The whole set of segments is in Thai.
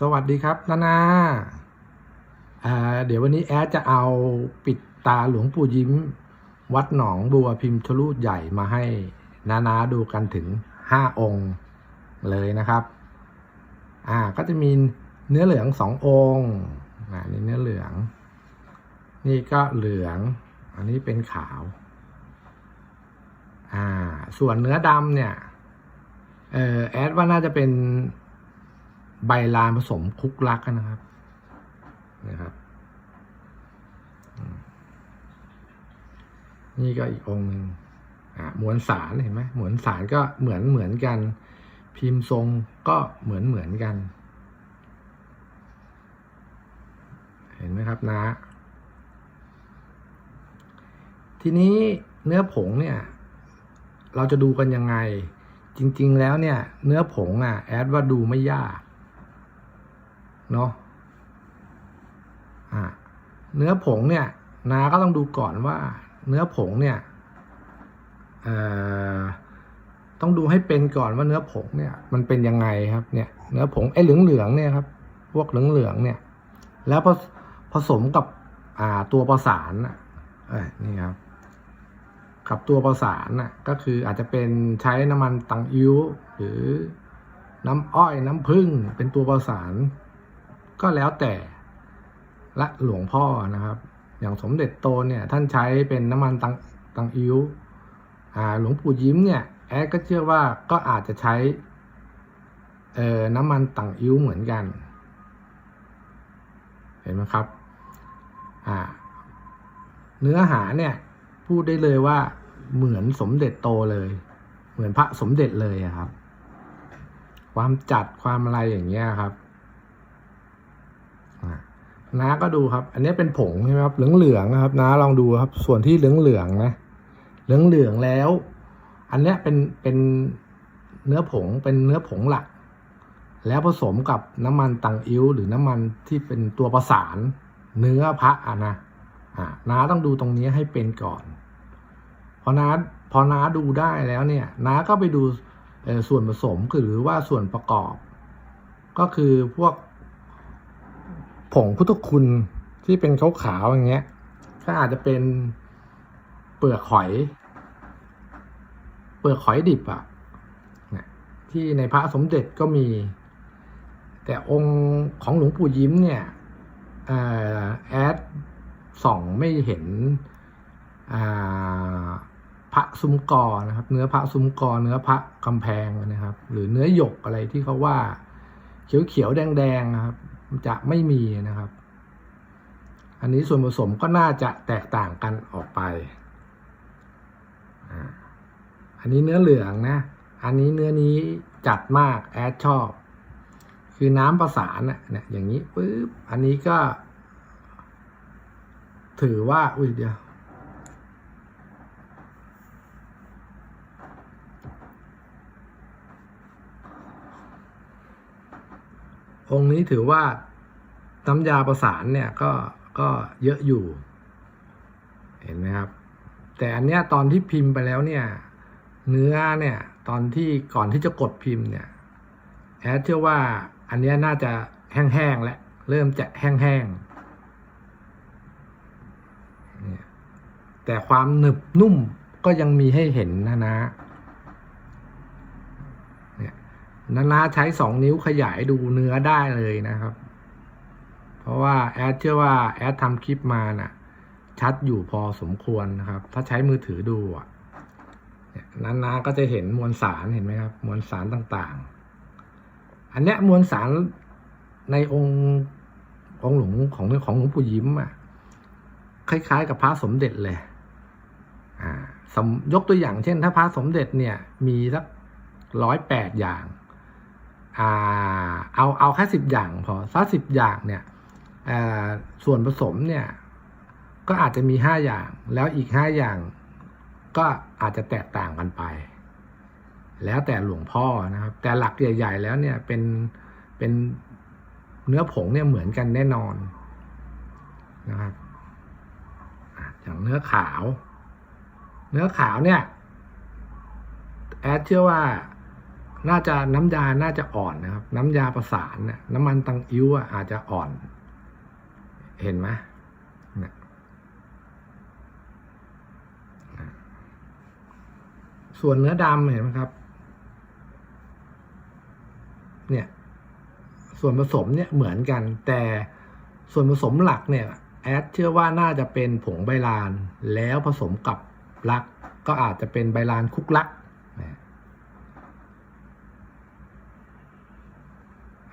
สวัสดีครับนานาเดี๋ยววันนี้แอดจะเอาปิดตาหลวงปู่ยิ้ม วัดหนองบัวพิมพ์ทะลุใหญ่มาให้นานาดูกันถึงห้าองค์เลยนะครับ อ่าก็จะมีเนื้อเหลืองสององค์อ่านี่เนื้อเหลือง นี่ก็เหลือง อันนี้เป็นขาว อ่า ส่วนเนื้อดำเนี่ย เออแอดว่าน่าจะเป็น ใบลานผสมคุกลักนะครับนะครับ นี่ก็อีกองหนึ่งอ่ามวลสารเห็นไหมหมวลสารก็เหมือนเหมือนกัน พิมพ์ทรงก็เหมือนเหมือนกัน เห็นไหมครับนะ ทีนี้เนื้อผงเนี่ย เราจะดูกันยังไง จริง ๆ แล้วเนี่ย เนื้อผงอะ แอดว่าดูไม่ยาก เนาะอะเนื้อผงเนี่ยนาก็ต้องดูก่อนว่า เนื้อผงเนี่ยอ่อต้องดูให้เป็นก่อนว่าเนื้อผงเนี่ย มันเป็นยังไงครับเนี่ยเนื้อผงไอ้เหลืองๆเนี่ยครับ พวกเหลืองๆเนี่ย แล้วผสผสมกับอ่าตัวประสานอะเอ้ยนี่ครับกับตัวประสานน่ะก็คืออาจจะเป็นใช้น้ำมันตังอิ้วหรือน้ำอ้อยน้ำผึ้งเป็นตัวประสาน ก็แล้วแต่ละหลวงพ่อนะครับ อย่างสมเด็จโตเนี่ยท่านใช้เป็นน้ำมันตังตังอิ้วอ่าหลวงปู่ยิ้มเนี่ยแอดก็เชื่อว่าก็อาจจะใช้น้ำมันตังอิ้วเหมือนกัน เห็นไหมครับอ่าเนื้อหาเนี่ยพูดได้เลยว่าเหมือนสมเด็จโตเลย เหมือนพระสมเด็จเลยครับ ความจัดความอะไรอย่างเงี้ยครับ น้าก็ดูครับ อันนี้เป็นผงใช่ไหมครับ เหลืองเหลืองๆนะครับน้าลองดูครับ ส่วนที่เหลืองเหลืองๆนะเหลืองเหลืองๆแล้ว อันนี้เป็นเป็นเนื้อผงเป็นเนื้อผงหลัก แล้วผสมกับน้ำมันตังอิ้วหรือน้ำมันที่เป็นตัวประสาน เนื้อพระอะนะอ่าน้าต้องดูตรงนี้ให้เป็นก่อน พอน้าพอน้าดูได้แล้วเนี่ยน้าก็ไปดูส่วนผสมหรือว่าส่วนประกอบ ก็คือพวก ผงพุทธคุณที่เป็นขาวๆอย่างเงี้ย ก็อาจจะเป็นเปลือกหอย เปลือกหอยดิบอะเนี่ยที่ในพระสมเด็จก็มี แต่องค์ของหลวงปู่ยิ้มเนี่ยอแอดส่องไม่เห็นพระซุ้มกอนะครับ เนื้อพระซุ้มกอเนื้อพระกำแพงนะครับ หรือเนื้อหยกอะไรที่เขาว่า เขียวๆแดงๆนะครับ จะไม่มีนะครับ อันนี้ส่วนผสมก็น่าจะแตกต่างกันออกไป อันนี้เนื้อเหลืองนะ อันนี้เนื้อนี้จัดมากแอดชอบ คือน้ำประสานเนี่ยอย่างนี้ปุ๊บ อันนี้ก็ ถือว่า อุ้ยเดียว องค์นี้ถือว่าน้ำยาประสานเนี่ยก็ก็เยอะอยู่ เห็นไหมครับ แต่อันเนี้ยตอนที่พิมพ์ไปแล้วเนี่ย เนื้อเนี่ยตอนที่ก่อนที่จะกดพิมพ์เนี่ยแอดเชื่อว่าอันเนี้ยน่าจะแห้งๆแล้วเริ่มจะแห้งๆแต่ความหนึบนุ่มก็ยังมีให้เห็นนะนะ เนี่ย นานาใช้สองนิ้วขยายดูเนื้อได้เลยนะครับ เพราะว่าแอดเชื่อว่าแอดทำคลิปมาน่ะ ชัดอยู่พอสมควรนะครับ ถ้าใช้มือถือดูอะนานาก็จะเห็นมวลสารเห็นไหมครับ มวลสารต่างๆ อันเนี้ยมวลสารในองค์องหลวงของของหลวงปู่ยิ้มอะคล้ายๆ กับพระสมเด็จเลย อ่า ยกตัวอย่างเช่น ถ้าพระสมเด็จเนี่ย มีสักร้อยแปดอย่าง เอาเอาแค่สิบอย่างพอสักสิบอย่างเนี่ยส่วนผสมเนี่ย ก็อาจจะมีห้าอย่าง แล้วอีกห้าอย่าง ก็อาจจะแตกต่างกันไป แล้วแต่หลวงพ่อนะครับ แต่หลักใหญ่ ๆ แล้วเนี่ยเป็นเป็นเนื้อผงเนี่ยเหมือนกันแน่นอนนะครับอย่างเนื้อขาว เนื้อขาวเนี่ย แอดเชื่อว่า น่าจะน้ำยาน่าจะอ่อนนะครับ น้ำยาประสานเนี่ยน้ำมันตังอิ้วอะอาจจะอ่อน เห็นไหมเนี่ยส่วนเนื้อดำเห็นไหมครับ เนี่ย ส่วนผสมเนี่ยเหมือนกัน แต่ส่วนผสมหลักเนี่ยแอดเชื่อว่าน่าจะเป็นผงใบลาน แล้วผสมกับลัก ก็อาจจะเป็นใบลานคุกลักนะ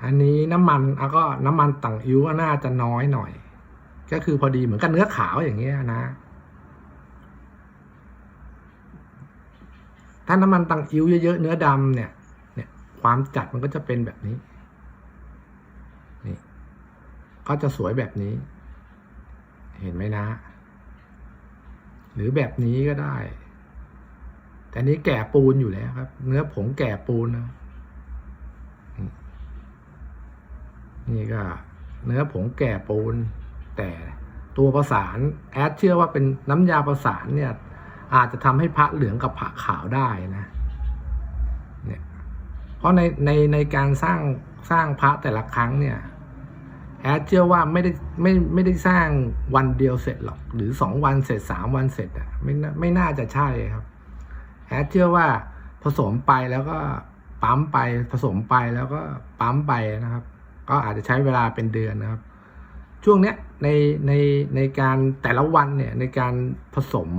อันนี้น้ำมันแล้วก็น้ำมันต่างอิ้วก็น่าจะน้อยหน่อย ก็คือพอดีเหมือนกันเนื้อขาวอย่างเงี้ยนะ ถ้าน้ำมันตังอิ้วเยอะๆเนื้อดำเนี่ย เนี่ย ความจัดมันก็จะเป็นแบบนี้ นี่ ก็จะสวยแบบนี้ เห็นไหมนะ หรือแบบนี้ก็ได้ แต่นี้แก่ปูนอยู่แล้วครับ เนื้อผงแก่ปูนนะ นี่ก็เนื้อผงแก่ปูน แต่ตัวประสานแอดเชื่อว่าเป็นน้ำยาประสานเนี่ยอาจจะทำให้พระเหลืองกับพระขาวได้นะเนี่ยเพราะในในในการสร้างสร้างพระแต่ละครั้งเนี่ยแอดเชื่อว่าไม่ได้ไม่ไม่ได้สร้างวันเดียวเสร็จหรอก หรือสองวันเสร็จสามวันเสร็จอะไม่น่าไม่น่าจะใช่ครับแอดเชื่อว่าผสมไปแล้วก็ปั๊มไปผสมไปแล้วก็ปั๊มไปนะครับ ก็อาจจะใช้เวลาเป็นเดือนนะครับ ช่วงเนี้ยในในในการแต่ละวันเนี่ยในการผสม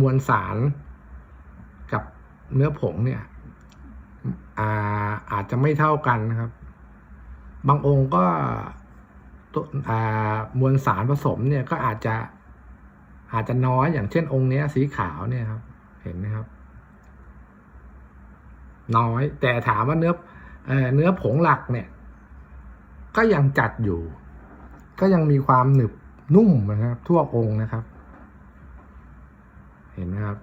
มวลสารกับเนื้อผงเนี่ยอาอาจจะไม่เท่ากันนะครับ บางองค์ก็ตัวมวลสารผสมเนี่ยก็อาจจะอาจจะน้อยอย่างเช่นองค์เนี้ยสีขาวเนี่ยครับ เห็นไหมครับ น้อยแต่ถามว่าเนื้อเอเนื้อผงหลักเนี่ย ก็ยังจัดอยู่ ก็ยังมีความหนึบนุ่มนะครับ ทั่วองค์นะครับ เห็นไหมครับ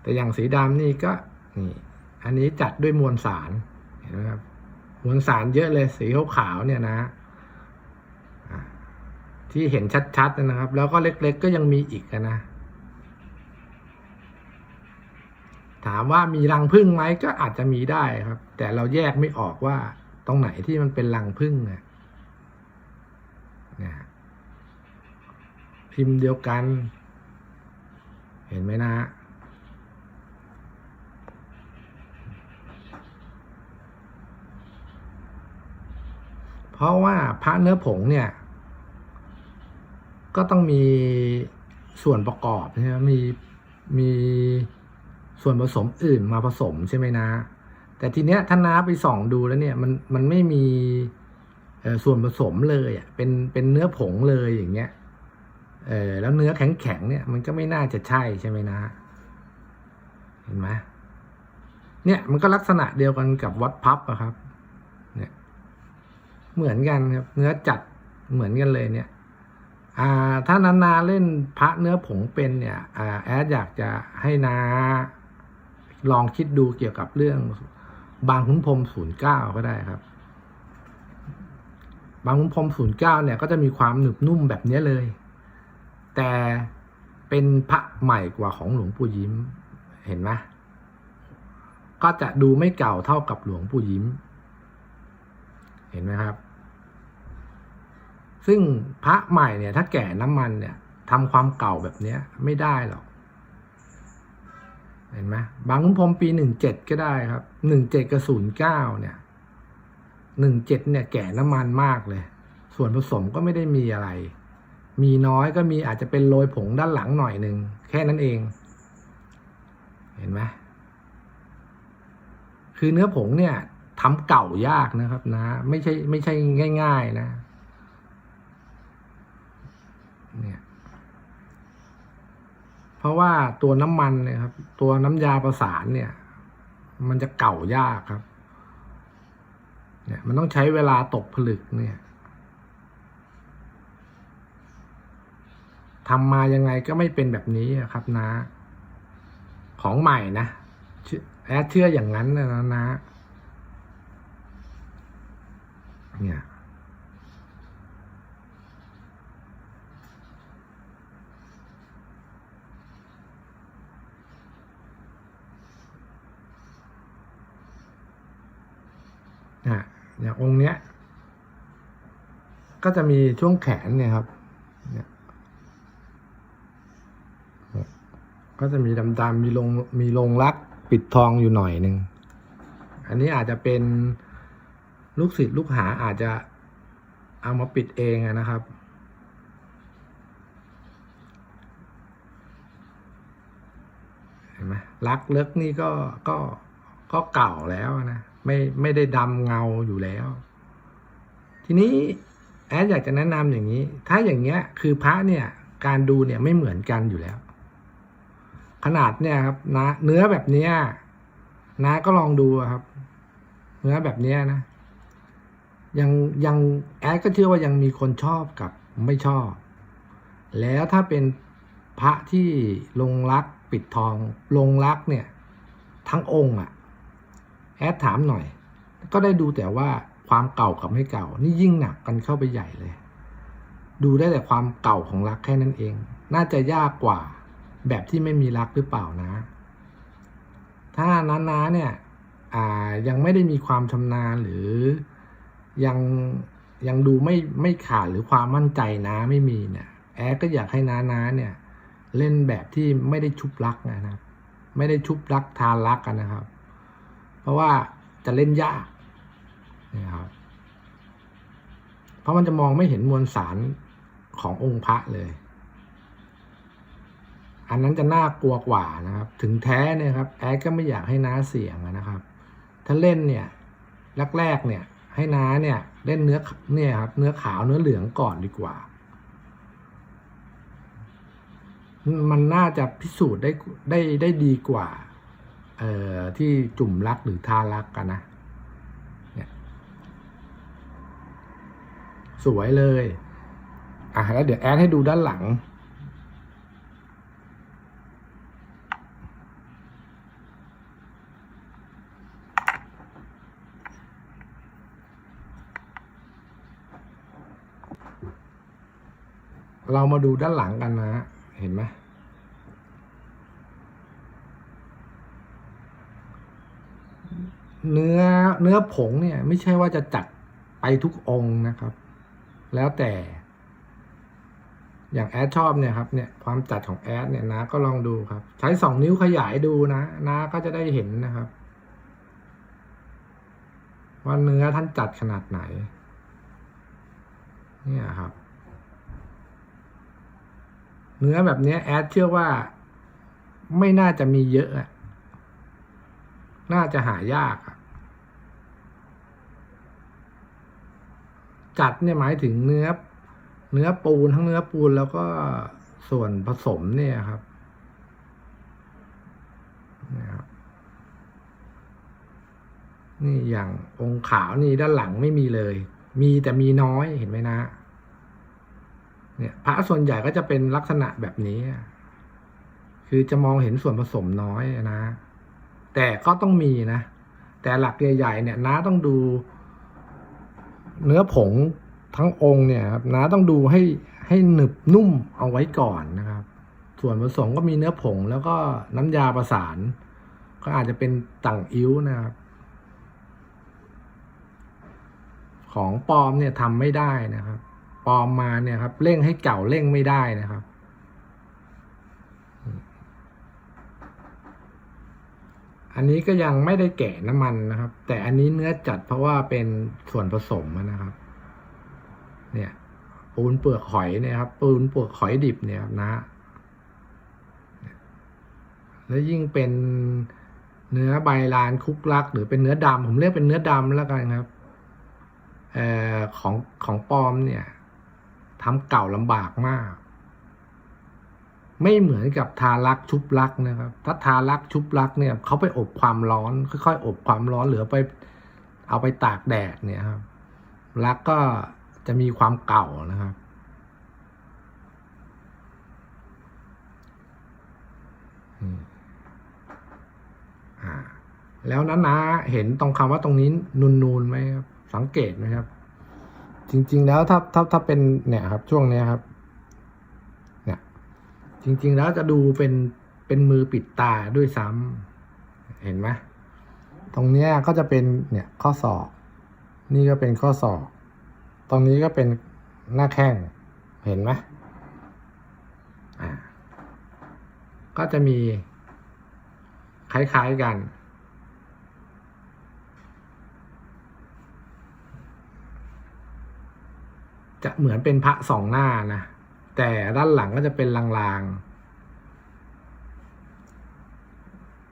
แต่อย่างสีดำนี่ก็นี่ อันนี้จัดด้วยมวลสารเห็นไหมครับมวลสารเยอะเลยสีขาวเนี่ยนะที่เห็นชัดๆนะครับ แล้วก็เล็กๆก็ยังมีอีกนะ ถามว่ามีรังพึ่งไหมก็อาจจะมีได้ครับ แต่เราแยกไม่ออกว่า ตรงไหนที่มันเป็นรังพึ่งเนี่ยพิมพ์เดียวกัน เห็นไหมนะเพราะว่าพระเนื้อผงเนี่ย ก็ต้องมีส่วนประกอบใช่ไหมมีมีส่วนผสมอื่นมาผสมใช่ไหมนะ แต่ทีเนี้ยถ้าน้าไปส่องดูแล้วเนี่ยมันมันไม่มีส่วนผสมเลยอะเป็นเป็นเนื้อผงเลยอย่างเงี้ยเออแล้วเนื้อแข็งแข็งเนี่ยมันก็ไม่น่าจะใช่ใช่ไหมนะเห็นไหมเนี่ยมันก็ลักษณะเดียวกันกับวัดพับอะครับ เนี่ย เหมือนกันครับเนื้อจัดเหมือนกันเลยเนี่ย อ่า ถ้านานาเล่นพระเนื้อผงเป็นเนี่ย อ่าแอดอยากจะให้นาลองคิดดูเกี่ยวกับเรื่อง บางขุนพรมศูนย์เก้าก็ได้ครับ บางขุนพรมศูนย์เก้าเนี่ยก็จะมีความหนึบนุ่มแบบนี้เลย แต่เป็นพระใหม่กว่าของหลวงปู่ยิ้ม เห็นไหมก็จะดูไม่เก่าเท่ากับหลวงปู่ยิ้ม เห็นไหมครับ ซึ่งพระใหม่เนี่ย ถ้าแก่น้ำมันเนี่ยทำความเก่าแบบนี้ไม่ได้หรอก เห็นไหมบางขุนพรมปีหนึ่งเจ็ดก็ได้ครับหนึ่งเจ็ดกับศูนย์เก้าเนี่ยหนึ่งเจ็ดเนี่ยแก่น้ำมันมากเลย ส่วนผสมก็ไม่ได้มีอะไร มีน้อยก็มีอาจจะเป็นโรยผงด้านหลังหน่อยหนึ่งแค่นั้นเอง เห็นไหมคือเนื้อผงเนี่ยทำเก่ายากนะครับนะ ไม่ใช่ไม่ใช่ง่าย ๆนะ เนี่ย ราะว่าตัวน้ำมันเนี่ยครับ ตัวน้ำยาประสานเนี่ย มันจะเก่ายากครับ เนี่ย มันต้องใช้เวลาตกผลึกเนี่ยทำมายังไงก็ไม่เป็นแบบนี้ครับนะ ของใหม่นะแอดเชื่ออย่างนั้นนะนะ เนี่ย นะอย่างองค์เนี้ย ก็จะมีช่วงแขนเนี่ยครับ เนี่ยก็จะมีดำๆมีลงมีลงรักปิดทองอยู่หน่อยหนึ่ง อันนี้อาจจะเป็นลูกศิษย์ลูกหาอาจจะเอามาปิดเองนะครับ เห็นไหมรักเลิกนี่ก็ก็ก็เก่าแล้วนะ ไม่ไม่ได้ดำเงาอยู่แล้ว ทีนี้แอดอยากจะแนะนำอย่างนี้ ถ้าอย่างเงี้ย คือพระเนี่ย การดูเนี่ยไม่เหมือนกันอยู่แล้ว ขนาดเนี่ยครับนะเนื้อแบบเนี้ยนะก็ลองดูครับ เนื้อแบบเนี้ยนะยังยังแอดก็เชื่อว่ายังมีคนชอบกับไม่ชอบ แล้วถ้าเป็นพระที่ลงรักปิดทองลงรักเนี่ย ทั้งองค์อะ แอดถามหน่อย ก็ได้ดูแต่ว่าความเก่ากับไม่เก่า นี่ยิ่งหนักกันเข้าไปใหญ่เลย ดูได้แต่ความเก่าของรักแค่นั้นเอง น่าจะยากกว่า แบบที่ไม่มีรักหรือเปล่านะ ถ้าน้าเนี่ยอ่ายังไม่ได้มีความชำนาญหรือยังยังดูไม่ไม่ขาดหรือความมั่นใจนะไม่มีเนี่ยแอดก็อยากให้น้าเนี่ยเล่นแบบที่ไม่ได้ชุบรักนะครับ ไม่ได้ชุบรักทานรักกันนะครับ เพราะว่าจะเล่นยากนะครับเพราะมันจะมองไม่เห็นมวลสารขององค์พระเลย อันนั้นจะน่ากลัวกว่านะครับ ถึงแท้เนี่ยครับ แอดก็ไม่อยากให้น้าเสี่ยงนะครับ ถ้าเล่นเนี่ยแรกๆเนี่ย ให้น้าเนี่ย เล่นเนื้อเนี่ยครับ เนื้อขาวเนื้อเหลืองก่อนดีกว่า มันน่าจะพิสูจน์ได้ได้ได้ดีกว่า เอ่อที่จุ่มรักหรือทารักกันนะเนี่ยสวยเลยอะแล้วเดี๋ยวแอดให้ดูด้านหลัง เรามาดูด้านหลังกันนะ เห็นไหม เนื้อเนื้อผงเนี่ยไม่ใช่ว่าจะจัดไปทุกองค์นะครับ แล้วแต่ อย่างแอดชอบเนี่ยครับเนี่ยความจัดของแอดเนี่ยนะก็ลองดูครับ ใช้สองนิ้วขยายดูนะนะก็จะได้เห็นนะครับ ว่าเนื้อท่านจัดขนาดไหน เนี่ยครับ เนื้อแบบเนี้ยแอดเชื่อว่าไม่น่าจะมีเยอะอะน่าจะหายากอะ จัดเนี่ยหมายถึงเนื้อ เนื้อปูนทั้งเนื้อปูนแล้วก็ส่วนผสมเนี่ยครับนี่ครับนี่อย่างองค์ขาวนี่ด้านหลังไม่มีเลย มีแต่มีน้อยเห็นไหมนะ เนี่ยพระส่วนใหญ่ก็จะเป็นลักษณะแบบนี้ คือจะมองเห็นส่วนผสมน้อยนะ แต่ก็ต้องมีนะ แต่หลักใหญ่ๆเนี่ยน้าต้องดู เนื้อผงทั้งองค์เนี่ยครับน้าต้องดูให้ให้หนึบนุ่มเอาไว้ก่อนนะครับ ส่วนผสมก็มีเนื้อผงแล้วก็น้ำยาประสาน ก็อาจจะเป็นต่างอิ้วนะครับ ของปลอมเนี่ยทำไม่ได้นะครับปลอมมาเนี่ยครับเร่งให้เก่าเร่งไม่ได้นะครับ อันนี้ก็ยังไม่ได้แกะน้ำมันนะครับ แต่อันนี้เนื้อจัดเพราะว่าเป็นส่วนผสมนะครับ เนี่ย ปูนเปลือกหอยเนี่ยครับ ปูนเปลือกหอยดิบเนี่ยครับนะ แล้วยิ่งเป็นเนื้อใบลานคุกลัก หรือเป็นเนื้อดำผมเรียกเป็นเนื้อดำแล้วกันครับเอ่อของของปลอมเนี่ยทำเก่าลำบากมาก ไม่เหมือนกับทารักชุบรักนะครับ ถ้าทารักชุบรักเนี่ยเขาไปอบความร้อน ค่อยๆ อบความร้อนเหรือไป เอาไปตากแดดเนี่ยครับ รักก็จะมีความเก่านะครับอ่าแล้วนะนะเห็นตรงคำว่าตรงนี้นูนๆไหมครับ สังเกตไหมครับ จริง ๆ แล้วถ้าถ้าถ้าเป็นเนี่ยครับช่วงนี้ครับ จริง ๆ แล้วจะดูเป็นเป็นมือปิดตาด้วยซ้ำเห็นไหมตรงเนี้ยก็จะเป็นเนี่ยข้อศอก นี่ก็เป็นข้อศอก ตรงนี้ก็เป็นหน้าแข้งเห็นไหมอ่าก็จะมีคล้าย ๆ กัน จะเหมือนเป็นพระสองหน้านะ แต่ด้านหลังก็จะเป็นลางๆ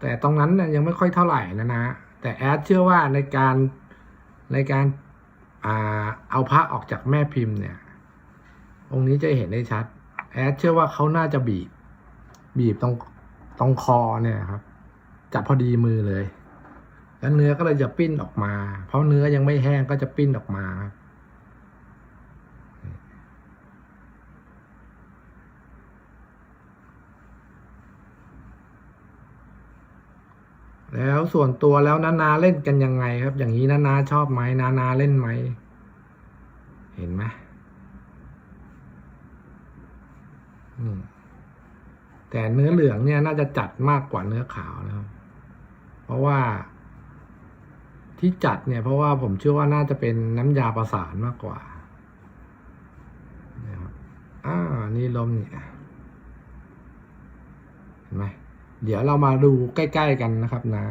แต่ตรงนั้นยังไม่ค่อยเท่าไหร่นะนะ แต่แอดเชื่อว่าในการในการอาเอาพระออกจากแม่พิมพ์เนี่ย องค์นี้จะเห็นได้ชัด แอดเชื่อว่าเขาน่าจะบีบ บีบตรงตรงคอเนี่ยครับ จับพอดีมือเลย แล้วเนื้อก็เลยจะปิ้นออกมา เพราะเนื้อยังไม่แห้งก็จะปิ้นออกมาครับ แล้วส่วนตัวแล้วนานาเล่นกันยังไงครับ อย่างนี้นานาชอบไหมนานาเล่นไหม เห็นไหมแต่เนื้อเหลืองเนี่ยน่าจะจัดมากกว่าเนื้อขาวนะครับ เพราะว่าที่จัดเนี่ยเพราะว่าผมเชื่อว่าน่าจะเป็นน้ำยาประสานมากกว่านะครับอ่านี่ลมเนี่ย เห็นไหม เดี๋ยวเรามาดูใกล้ ๆ กันนะครับนะ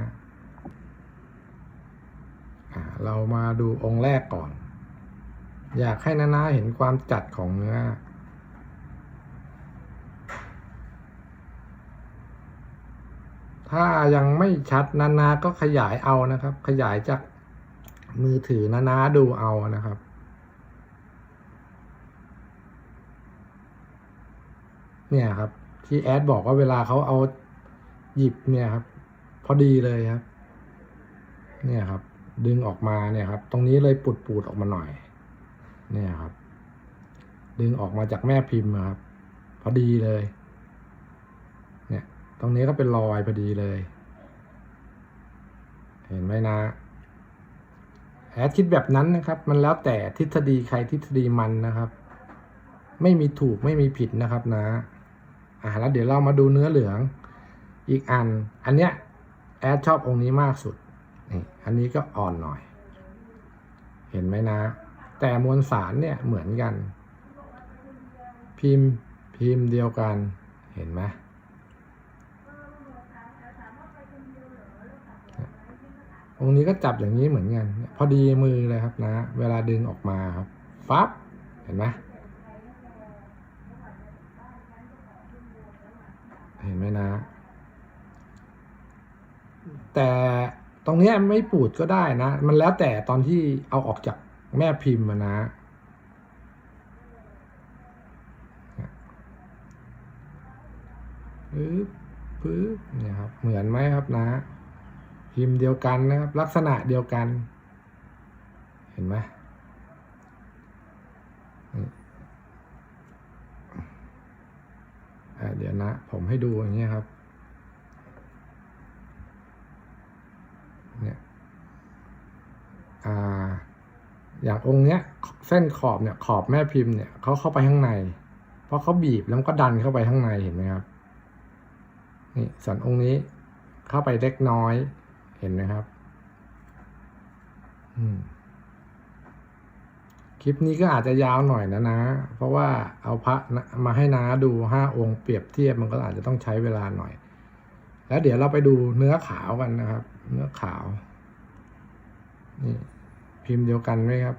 อ่าเรามาดูองค์แรกก่อน อยากให้นานาเห็นความจัดของเนื้อถ้ายังไม่ชัดนานาก็ขยายเอานะครับ ขยายจากมือถือนานาดูเอานะครับ เนี่ยครับ ที่แอดบอกว่าเวลาเขาเอา หยิบเนี่ยครับ พอดีเลยครับ เนี่ยครับ ดึงออกมาเนี่ยครับ ตรงนี้เลยปุดปูดๆออกมาหน่อย เนี่ยครับ ดึงออกมาจากแม่พิมพ์อะครับ พอดีเลย เนี่ย ตรงนี้ก็เป็นรอยพอดีเลย เห็นไหมนะแอดคิดแบบนั้นนะครับ มันแล้วแต่ทฤษฎีใครทฤษฎีมันนะครับ ไม่มีถูกไม่มีผิดนะครับนะ อ่าแล้วเดี๋ยวเรามาดูเนื้อเหลือง อีกอัน อันเนี้ยแอดชอบองค์นี้มากสุด นี่อันนี้ก็อ่อนหน่อย เห็นไหมนะ แต่มวลสารเนี่ยเหมือนกัน พิมพ์พิมพ์เดียวกัน เห็นไหมองนี้ก็จับอย่างนี้เหมือนกัน พอดีมือเลยครับนะ เวลาดึงออกมาครับฟับเห็นไหมเห็นไหมนะ แต่ตรงนี้ไม่ปูดก็ได้นะ มันแล้วแต่ตอนที่เอาออกจากแม่พิมพ์นะ ปึ๊บปึ๊บเนี่ยครับ เหมือนไหมครับนะ พิมพ์เดียวกันนะครับ ลักษณะเดียวกัน เห็นไหมเดี๋ยวนะ ผมให้ดูอย่างเงี้ยครับ เนี่ยอย่างองค์เนี้ยเส้นขอบเนี่ยขอบแม่พิมพ์เนี่ยเขาเข้าไปข้างใน เพราะเขาบีบแล้วก็ดันเข้าไปข้างในเห็นไหมครับนี่ส่วนองค์นี้เข้าไปเล็กน้อยเห็นไหมครับคลิปนี้ก็อาจจะยาวหน่อยนะนะ เพราะว่าเอาพระนะมาให้นาดูห้าองค์เปรียบเทียบมันก็อาจจะต้องใช้เวลาหน่อย แล้วเดี๋ยวเราไปดูเนื้อขาวกันนะครับ เนื้อขาว นี่ พิมพ์เดียวกันไหมครับ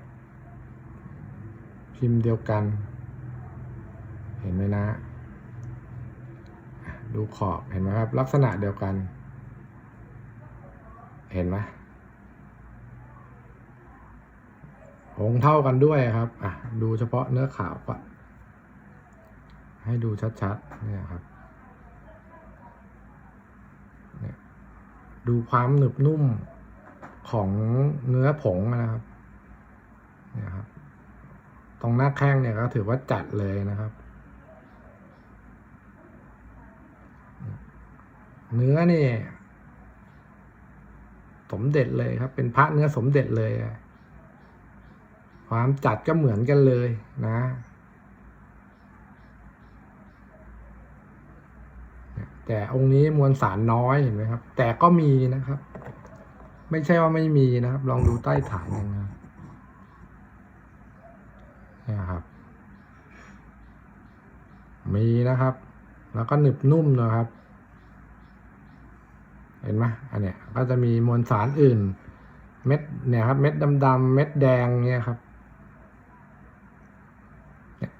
พิมพ์เดียวกัน เห็นไหมนะ ดูขอบเห็นไหมครับ ลักษณะเดียวกัน เห็นไหมองค์เท่ากันด้วยครับ อะ ดูเฉพาะเนื้อขาวปะให้ดูชัดๆ เนี่ยครับ เนี่ย ดูความหนึบนุ่มของเนื้อผงนะครับเนี่ยครับ ตรงหน้าแข้งเนี่ยก็ถือว่าจัดเลยนะครับ เนื้อนี่สมเด็จเลยครับ เป็นพระเนื้อสมเด็จเลย ความจัดก็เหมือนกันเลยนะ แต่องค์นี้มวลสารน้อยเห็นไหมครับ แต่ก็มีนะครับ ไม่ใช่ว่าไม่มีนะครับ ลองดูใต้ฐานนะครับเนี่ครับ มีนะครับ แล้วก็หนึบนุ่มนะครับ เห็นไหมอันเนี้ยก็จะมีมวลสารอื่น เม็ดเนี่ยครับ เม็ดดำๆเม็ดแดงเนี่ยครับ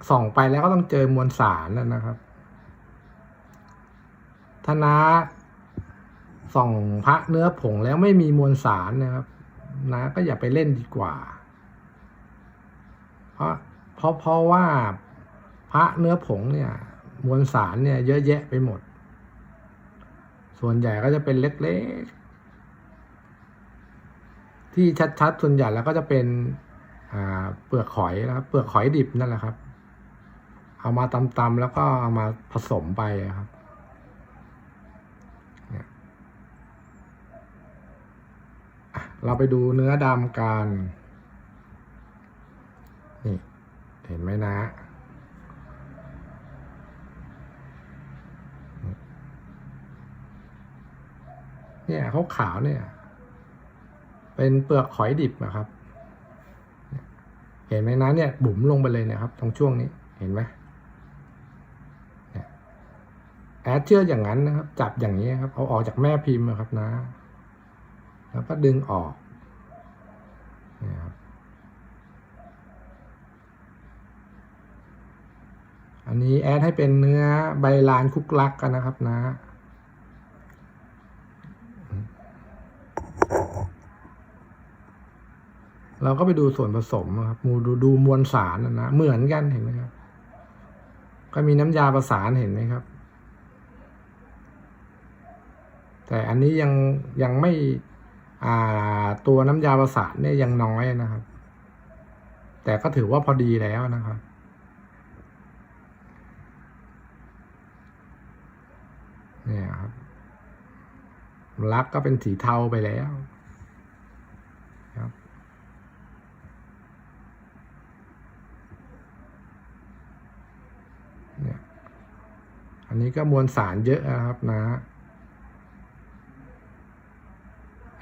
ส่องไปแล้วก็ต้องเจอมวลสารแล้วนะครับ ถ้านาส่องพระเนื้อผงแล้วไม่มีมวลสารนะครับน้าก็อย่าไปเล่นดีกว่า เพราะเพราะเพราะว่าพระเนื้อผงเนี่ย มวลสารเนี่ย เยอะแยะไปหมด ส่วนใหญ่ก็จะเป็นเล็กๆ ที่ชัดๆ ส่วนใหญ่แล้วก็จะเป็นเปลือกหอยนะครับเปลือกหอยดิบนั่นแหละครับ เอามาตำๆแล้วก็เอามาผสมไปครับ เนี่ยอะ เราไปดูเนื้อดำกันนี่เห็นไหมนะเนี่ยขาขาวเนี่ย เป็นเปลือกหอยดิบนะครับ เห็นไหมนะเนี่ย บุ๋มลงไปเลยนะครับ ตรงช่วงนี้เห็นไหมแอดเชื่ออย่างนั้นนะครับ จับอย่างนี้ครับ เอาออกจากแม่พิมพ์นะครับนะ แล้วก็ดึงออกนี่ยครับ อันนี้แอดให้เป็นเนื้อใบลานคุกลักกันนะครับนะ เราก็ไปดูส่วนผสมครับมูดูดูมวลสารนะนะเหมือนกันเห็นไหมครับ ก็มีน้ำยาประสานเห็นไหมครับแต่อันนี้ยังยังไม่ ตัวน้ำยาประสานเนี่ยยังน้อยนะครับ แต่ก็ถือว่าพอดีแล้วนะครับ เนี่ยครับลักก็เป็นสีเทาไปแล้วครับเนี่ยอันนี้ก็มวลสารเยอะนะครับนะ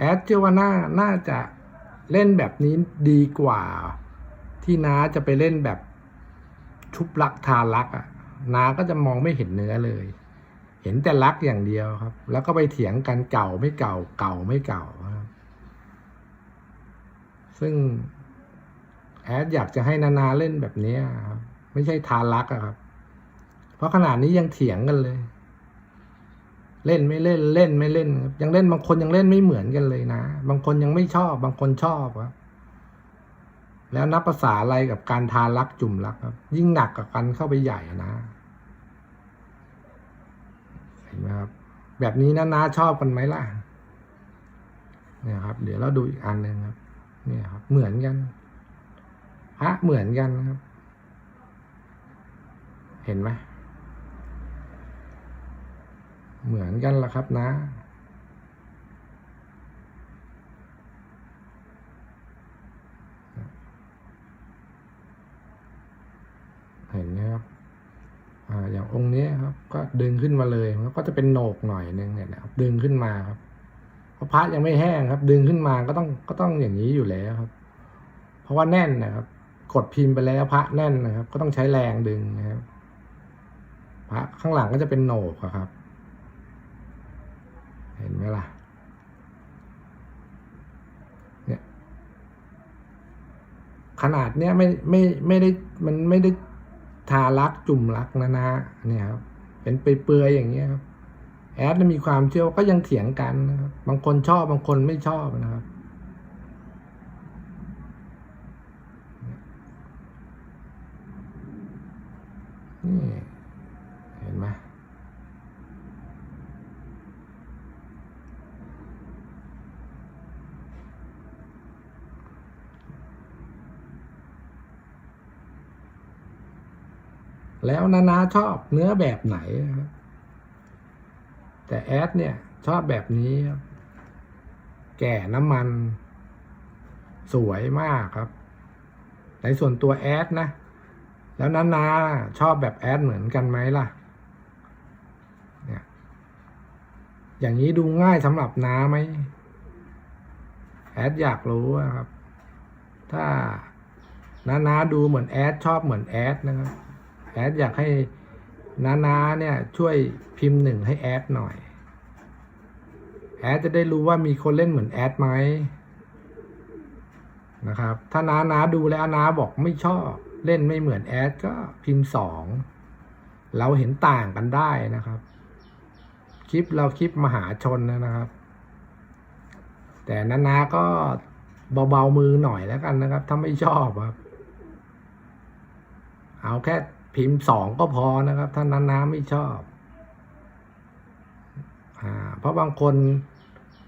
แอดเชื่อว่าน่าน่าจะเล่นแบบนี้ดีกว่า ที่น้าจะไปเล่นแบบชุบลักทาลักอะ่ะน้าก็จะมองไม่เห็นเนื้อเลย เห็นแต่ลักอย่างเดียวครับ แล้วก็ไปเถียงกันเก่าไม่เก่า เก่าไม่เก่าครับ ซึ่งแอดอยากจะให้นานาเล่นแบบนี้ครับไม่ใช่ทาลักอะครับ เพราะขนาดนี้ยังเถียงกันเลย เล่นไม่เล่นเล่นไม่เล่นครับยังเล่นบางคนยังเล่นไม่เหมือนกันเลยนะ บางคนยังไม่ชอบ บางคนชอบครับแล้วนับภาษาอะไรกับการทารักจุ่มรักครับ ยิ่งหนักกับกันเข้าไปใหญ่นะเห็นไหมครับ แบบนี้นะนาชอบกันไหมล่ะ เนี่ยครับ เดี๋ยวเราดูอีกอันหนึ่งครับ เนี่ยครับ เหมือนกันพระเหมือนกันครับ เห็นไหม เหมือนกันละครับนะ เห็นไหมครับออย่างองค์นี้ครับ ก็ดึงขึ้นมาเลยแล้วก็จะเป็นโหนกหน่อยนึงเนี่ยนะครับ ดึงขึ้นมาครับเพราะพระยังไม่แห้งครับ ดึงขึ้นมาก็ต้องก็ต้องอย่างนี้อยู่แล้วครับ เพราะว่าแน่นนะครับ กดพิมพ์ไปแล้วพระแน่นนะครับ ก็ต้องใช้แรงดึงนะครับ พระข้างหลังก็จะเป็นโหนกครับ เห็นไหมล่ะ เนี่ย ขนาดเนี้ยไม่ไม่ไม่ได้มันไม่ได้ทารักจุ่มรักนะนะเนี่ยครับเป็นเปื่อยๆอย่างเงี้ยครับแอดมีความเชื่อก็ยังเถียงกันนะครับบางคนชอบบางคนไม่ชอบนะครับ นี่เห็นไหม แล้วนานาชอบเนื้อแบบไหนครับแต่แอดเนี่ย ชอบแบบนี้ครับแก่น้ำมัน สวยมากครับ ในส่วนตัวแอดนะ แล้วนานาชอบแบบแอดเหมือนกันไหมล่ะเนี่ยอย่างนี้ดูง่ายสำหรับน้าไหมแอดอยากรู้อะครับ ถ้านานาดูเหมือนแอดชอบเหมือนแอดนะครับ แอดอยากให้นานาเนี่ยช่วยพิมพ์หนึ่งให้แอดหน่อย แอดจะได้รู้ว่ามีคนเล่นเหมือนแอดไหมนะครับ ถ้านานาดูแล้วนาบอกไม่ชอบเล่นไม่เหมือนแอดก็พิมพ์สองเราเห็นต่างกันได้นะครับ คลิปเราคลิปมหาชนนะครับ แต่นานาก็เบาๆมือหน่อยแล้วกันนะครับ ถ้าไม่ชอบครับ เอาแค่ พิมพ์สองก็พอนะครับ ถ้านานาไม่ชอบอ่าเพราะบางคน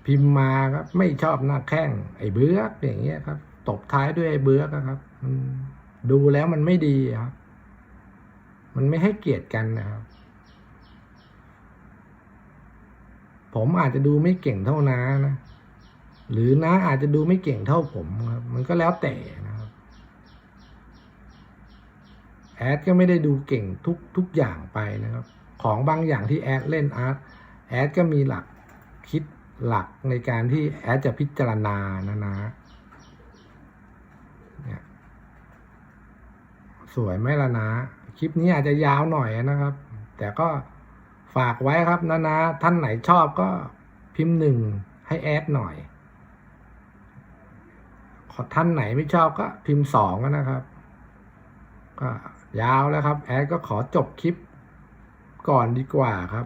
พิมพ์มาครับไม่ชอบหน้าแข้งไอ้เบื้อกอย่างเงี้ยครับ ตบท้ายด้วยไอ้เบื้อกครับมันดูแล้วมันไม่ดีครับมันไม่ให้เกียรติกันนะครับ ผมอาจจะดูไม่เก่งเท่าน้านะ หรือน้าอาจจะดูไม่เก่งเท่าผมครับ มันก็แล้วแต่นะครับ แอดก็ไม่ได้ดูเก่งทุกทุกอย่างไปนะครับ ของบางอย่างที่แอดเล่นอาร์ตแอดก็มีหลักคิดหลักในการที่แอดจะพิจารณานะนะเนี่ยสวยไหมล่ะนะ คลิปนี้อาจจะยาวหน่อยนะครับ แต่ก็ฝากไว้ครับนะนะ ท่านไหนชอบก็พิมพ์หนึ่งให้แอดหน่อยขอท่านไหนไม่ชอบก็พิมพ์สองนะครับ ก็ ยาวแล้วครับ แอดก็ขอจบคลิปก่อนดีกว่าครับ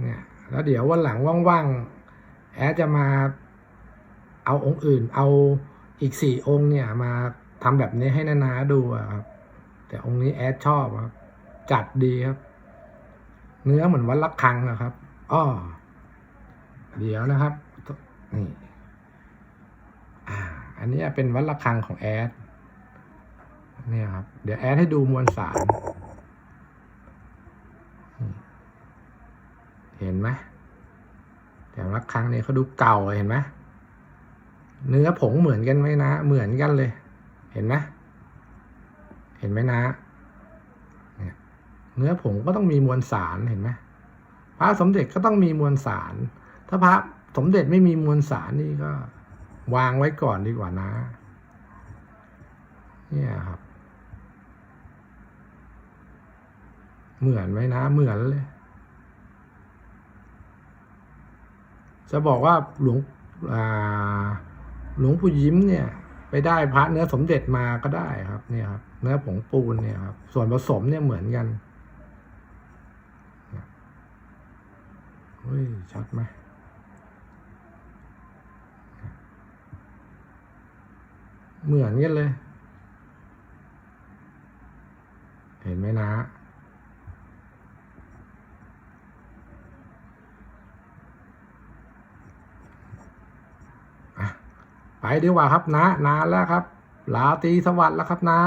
เนี่ย แล้วเดี๋ยววันหลังว่างๆ แอดจะมาเอาองค์อื่น เอาอีกสี่องค์เนี่ย มาทำแบบนี้ให้นานาดูครับ แต่องค์นี้แอดชอบครับ จัดดีครับ เนื้อเหมือนวัดละคังนะครับอ้อเดี๋ยวนะครับ นี่ อ่า อันนี้เป็นวัดระฆังของแอด เนี่ยครับ เดี๋ยวแอดให้ดูมวลสาร เห็นไหมแต่ระฆังเนี่ยเขาดูเก่าเห็นไหมเนื้อผงเหมือนกันไหมนะ เหมือนกันเลย เห็นไหมเห็นไหมนะเนี่ยเนื้อผงก็ต้องมีมวลสารเห็นไหมพระสมเด็จก็ต้องมีมวลสาร ถ้าพระสมเด็จไม่มีมวลสารนี่ก็ วางไว้ก่อนดีกว่านะ เนี่ยครับ เหมือนไหมนะเหมือนเลย จะบอกว่าหลวงหลวงปู่ยิ้มเนี่ย ไปได้พระเนื้อสมเด็จมาก็ได้ครับ เนี่ยครับ เนื้อผงปูนเนี่ยครับ ส่วนผสมเนี่ยเหมือนกันเฮ้ยชัดไหมเหมือนกันเลย เห็นไหมนะ อะ ไปดีกว่าครับนะนานแล้วครับลาตีสวัสดิ์แล้วครับนะ